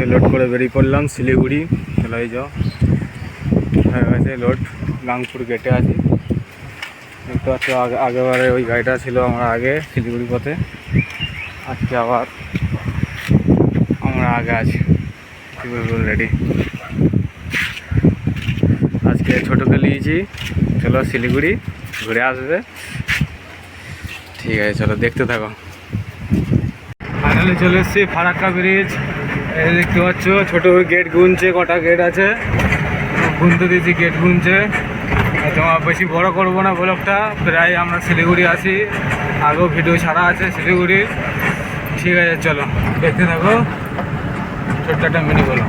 আজকে লোড করে বেরিয়ে পড়লাম, শিলিগুড়ি। চলো যাও। হয়ে গেছে লোড গাংপুর গেটে আছি। দেখতে পাচ্ছ, আগে আগেবারে ওই গাড়িটা ছিল আমার আগে, শিলিগুড়ি পথে। আজকে আবার আমরা আগে আছি। রেডি আজকে ছোটোকে নিয়েছি চলো শিলিগুড়ি ঘুরে আসবে। ঠিক আছে, চলো দেখতে থাকো। ফাইনালি চলে এসেছি ফারাক্কা ব্রিজ দেখতে পাচ্ছ, ছোট গেট গুনছে, কটা গেট আছে। গুনতে দিয়েছি গেট গুনছে। তোমার বেশি বড় করব না ব্লগটা, প্রায় আমরা শিলিগুড়ি আসি আগেও ভিডিও ছাড়া আছে শিলিগুড়ি। ঠিক আছে, চলো, দেখতে থাকো। ছোট্ট একটা মিনি বলো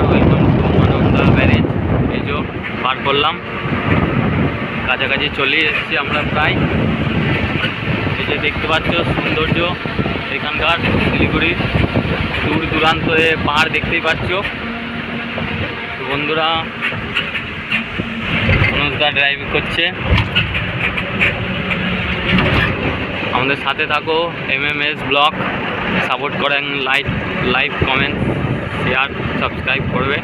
একবার ওয়েলকাম টু মানবদা ব্যারেজ এই যে পার করলাম। কাছাকাছি চলে এসেছি আমরা প্রায়। এই যে দেখতে পাচ্ছ সৌন্দর্য, এখানকার শিলিগুড়ির দূর দূরান্তে পাহাড় দেখতেই পাচ্ছ। বন্ধুরা অনুজদা ড্রাইভ করছে। আমাদের সাথে থাকো M M S blog support করেন like live comment share subscribe করবে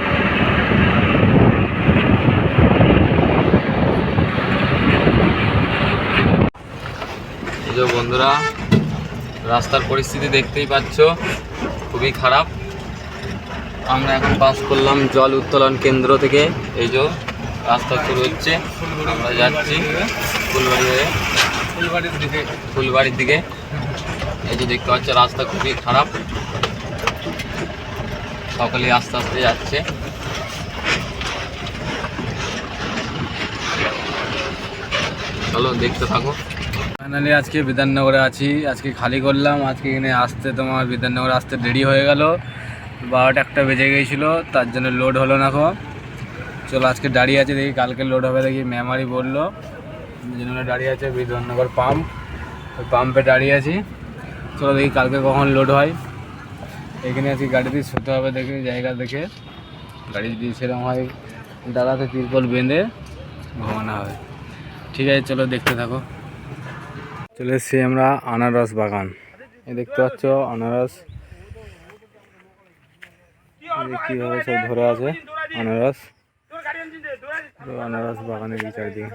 যে বন্ধুরা রাস্তার পরিস্থিতি দেখতেই পাচ্ছ খুবই খারাপ আমরা এখন পাস করলাম জল উত্তোলন কেন্দ্র থেকে। এই যে রাস্তা শুরু হচ্ছে, আমরা যাচ্ছি ফুলবাড়ি হয়ে। ফুলবাড়ির দিকে ফুলবাড়ির দিকে। এই যে দেখতে পাচ্ছ, রাস্তা খুবই খারাপ। সকলেই আস্তে আস্তে যাচ্ছে। চলো দেখতে থাকো। ফাইনালি আজকে বিধাননগরে আছি, আজকে খালি করলাম, আজকে এখানে আসতে তোমার বিধাননগরে আসতে দেরি হয়ে গেল। বারোটা একটা বেজে গিয়েছিল তার জন্য লোড হলো না এখন। চলো আজকে দাঁড়িয়ে আছে, দেখি কালকে লোড হবে দেখি মেমারি বলল। জন্য দাঁড়িয়ে আছে বিধাননগর পাম্প ওই পাম্পে দাঁড়িয়ে আছি। চলো দেখি কালকে কখন লোড হয়। এখানে আছি গাড়ি দিয়ে শুতে হবে, দেখি জায়গা দেখে। গাড়ি যদি সেরকম হয় দাদাতে তিরপল বেঁধে ঘুমানো হবে। ঠিক আছে, চলো দেখতে থাকো। চলে এসছি আমরা আনারস বাগান। এ দেখতে পাচ্ছ আনারস। কীভাবে সব ধরে আছে আনারস। আনারস বাগানের এই চারিদিকে।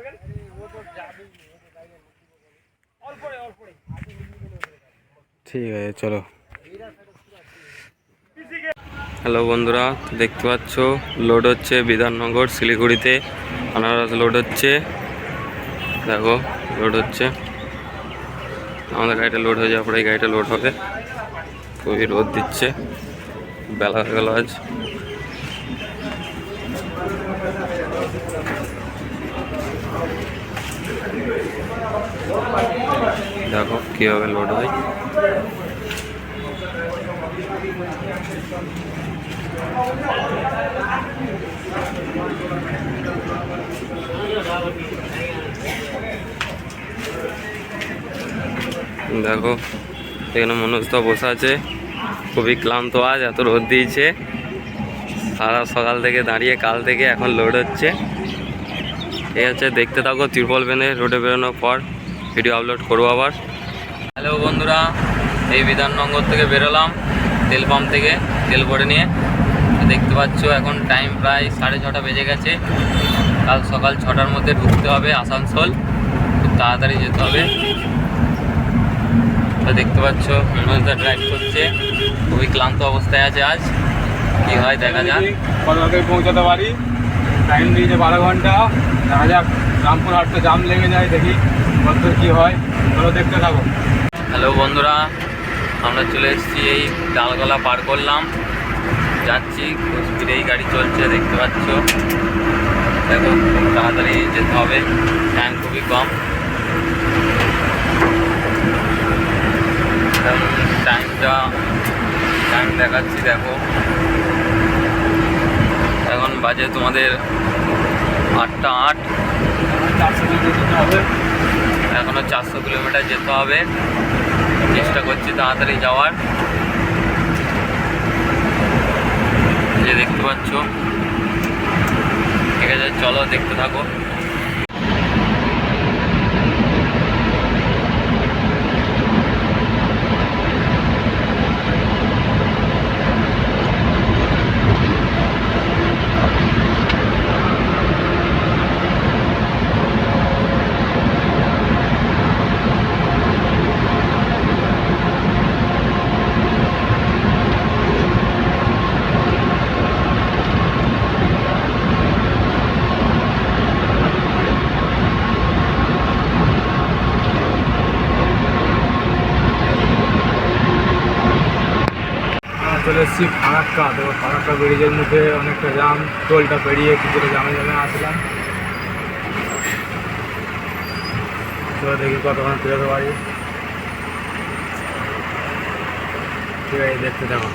ঠিক আছে, চলো। হ্যালো বন্ধুরা, দেখতে পাচ্ছ? লোড হচ্ছে বিধাননগর, শিলিগুড়িতে। আনারস লোড হচ্ছে। দেখো, লোড হচ্ছে। আমাদের গাড়িটা লোড হয়ে যাওয়ার পরে এই গাড়িটা লোড হবে। খুবই রোদ দিচ্ছে। বেলা গেল আজ। দেখো, কীভাবে লোড হয়। দেখো, এখানে মনোজদা বসে আছে। খুবই ক্লান্ত আজ, এত রোদ দিয়েছে। সারা সকাল থেকে দাঁড়িয়ে কাল থেকে এখন লোড হচ্ছে। এই হচ্ছে দেখতে থাকো ত্রিপল বেনে রোডে বেরোনোর পর ভিডিও আপলোড করব আবার। হ্যালো বন্ধুরা, এই বিধাননগর থেকে বেরোলাম, তেল পাম্প থেকে তেল ভরে নিয়ে। দেখতে পাচ্ছ এখন টাইম প্রায় সাড়ে ছটা বেজে গেছে। কাল সকাল ছটার মধ্যে ঢুকতে হবে আসানসোল। খুব তাড়াতাড়ি যেতে হবে। তো দেখতে পাচ্ছ মনোজদা ড্রাইভ করছে। খুবই ক্লান্ত অবস্থায় আছে আজ। কি হয় দেখা যাক। কতটাতে পৌঁছাতে পারি। টাইম দিয়েছে বারো ঘণ্টা। দেখা যাক রামপুর হাটটা জাম লেগে যায় দেখি কত কী হয়। চলো দেখতে থাকো। হ্যালো বন্ধুরা আমরা চলে এসেছি এই ডালগলা পার করলাম। যাচ্ছি, খুব স্পিডেই গাড়ি চলছে, দেখতে পাচ্ছ। দেখো, খুব তাড়াতাড়ি যেতে হবে টাইম খুবই কম। টাইমটা টাইম দেখাচ্ছি, দেখো। এখন বাজে তোমাদের আটটা আট। এখনও চারশো কিলোমিটার যেতে হবে। চেষ্টা করছি তাড়াতাড়ি যাওয়ার এই যে দেখতে পাচ্ছ। ঠিক আছে চলো দেখতে থাকো আমরা চলে এসেছি, ফারাক্কা। তো ফারাক্কা ব্রিজের মুখে অনেকটা জাম, টোলটা পেরিয়ে কিছুটা জামে জামে আসলাম। চলো দেখি কতক্ষণ ফেরোতে পারি। ঠিক আছে, দেখতে থাকো।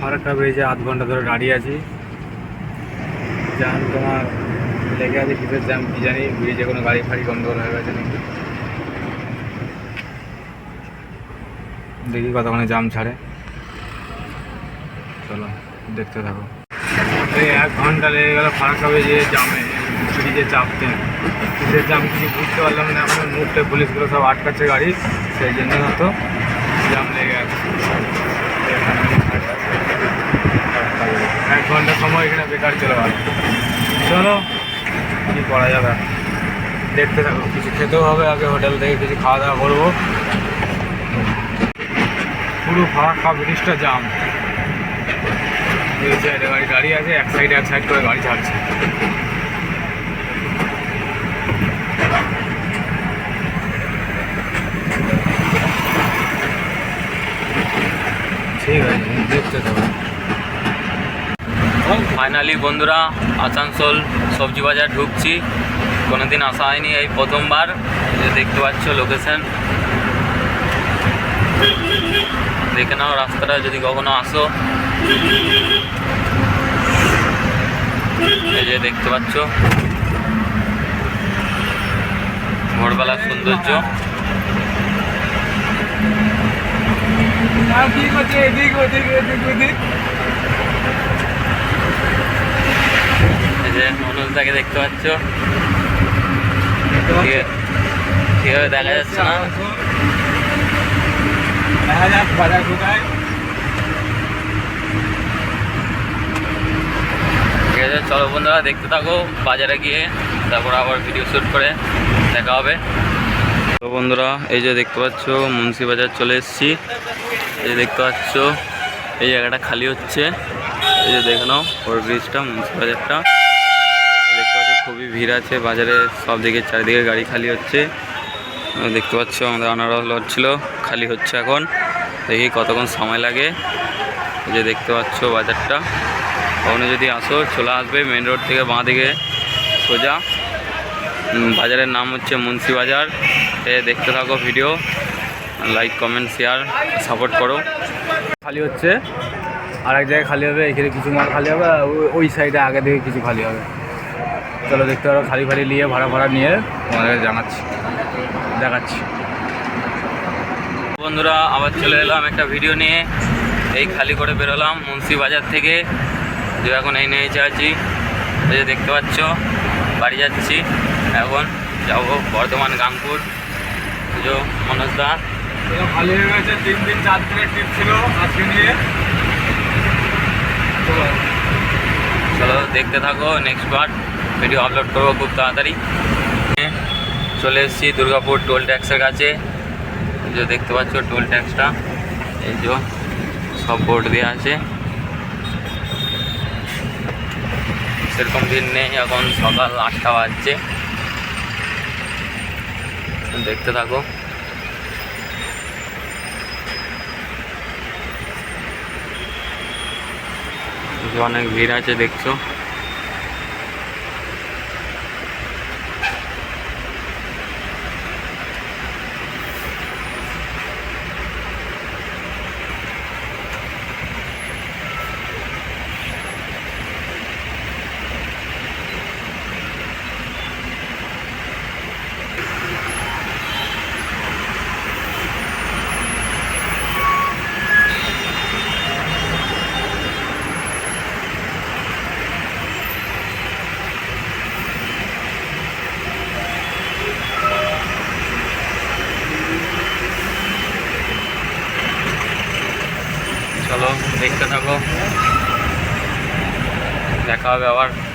ফারাক্কা ব্রিজে আধ ঘণ্টা ধরে দাঁড়িয়ে আছি। জ্যাম তোমার লেগে আছে কিসের জ্যাম কি জানি, ব্রিজে কোনো গাড়ি ফাড়ি গন্ডগোল হয়ে গেছে নাকি। দেখি কতক্ষণে জাম ছাড়ে। চলো, দেখতে থাকো। এক ঘণ্টা লেগে গেল ফারাক্কা ব্রিজে জামে ব্রিজে চাপতে কিসের জাম কিছু বুঝতে পারলাম না, এখন মুখটা পুলিশগুলো সব আটকাচ্ছে গাড়ি, সেই জন্য হয়তো জাম লেগে গেছে। এক ঘণ্টা সময় এখানে বেকার চলে গেল। চলো, কী করা যাবে? দেখতে থাকো, কিছু খেতেও হবে আগে, হোটেল থেকে কিছু খাওয়া দাওয়া করব। পুরো ফারাক্কা ব্রিজটা জাম। গাড়ি আছে, এক সাইডে এক সাইড করে গাড়ি ছাড়ছে। ঠিক আছে ফাইনালি বন্ধুরা, আসানসোল সবজি বাজার ঢুকছি। কোনোদিন আসা হয়নি এই প্রথমবার দেখতে পাচ্ছ লোকেশন দেখে নাও, রাস্তাটা যদি কখনো আসো। এই যে দেখতে পাচ্ছ। ভোরবেলার সৌন্দর্য। অনুজদাকে দেখতে পাচ্ছ। ঠিক- ঠিকভাবে দেখা যাচ্ছে না? দেখা যাক বাজার কোথায়? ঠিক আছে, চলো বন্ধুরা, দেখতে থাকো, বাজারে গিয়ে, তারপর আবার ভিডিও শ্যুট করে দেখা হবে। তো বন্ধুরা, এই যে দেখতে পাচ্ছ মুন্সিবাজার চলে এসেছি। এই যে দেখতে পাচ্ছ, এই জায়গাটা খালি হচ্ছে। এই যে দেখে নাও, ওর ব্রিজটা মুন্সিবাজারটা দেখতে পাচ্ছ, খুবই ভিড় আছে, বাজারে সব দিকে চারিদিকে গাড়ি খালি হচ্ছে। দেখতে পাচ্ছ, আমাদের আনারস লট ছিল খালি হচ্ছে এখন। দেখি কতক্ষণ সময় লাগে। এই যে দেখতে পাচ্ছ, বাজারটা। ওখানে যদি আসো, চলে আসবে মেন রোড থেকে বাঁ দিকে, সোজা। বাজারের নাম হচ্ছে মুন্সি বাজার। এ, দেখতে থাকো video like comment share support করো। খালি হচ্ছে আর এক জায়গায় খালি হবে, এখানে কিছু মাল খালি হবে ওই- সাইডে আগে থেকে কিছু খালি হবে। চলো দেখতে পারো, খালি খালি নিয়ে, ভাড়া ভাড়া নিয়ে তোমাদের জানাচ্ছি, দেখাচ্ছি। বন্ধুরা, আবার চলে এলাম একটা ভিডিও নিয়ে। এই খালি করে বেরোলাম মুন্সি বাজার থেকে। যে এখন এই নিয়ে আছি। যে দেখতে পাচ্ছ বাড়ি যাচ্ছি। এখন যাব বর্ধমান গাংপুর যে মনোজ দা। এরকম খালি হয়ে গেছে তিন দিন চার দিনের ট্রিপ ছিল আজকে নিয়ে। চলো দেখতে থাকো নেক্সট পার্ট ভিডিও আপলোড করব খুব তাড়াতাড়ি। চলে এসেছি দুর্গাপুর টোল ট্যাক্সের কাছে। যে দেখতে পাচ্ছ টোল ট্যাক্সটা এই যে সব বোর্ড দেওয়া আছে। সেরকম দিন নেই এখন সকাল আটটা বাজছে। দেখতে থাকো। অনেক ভিড় আছে দেখছ? চলো দেখতে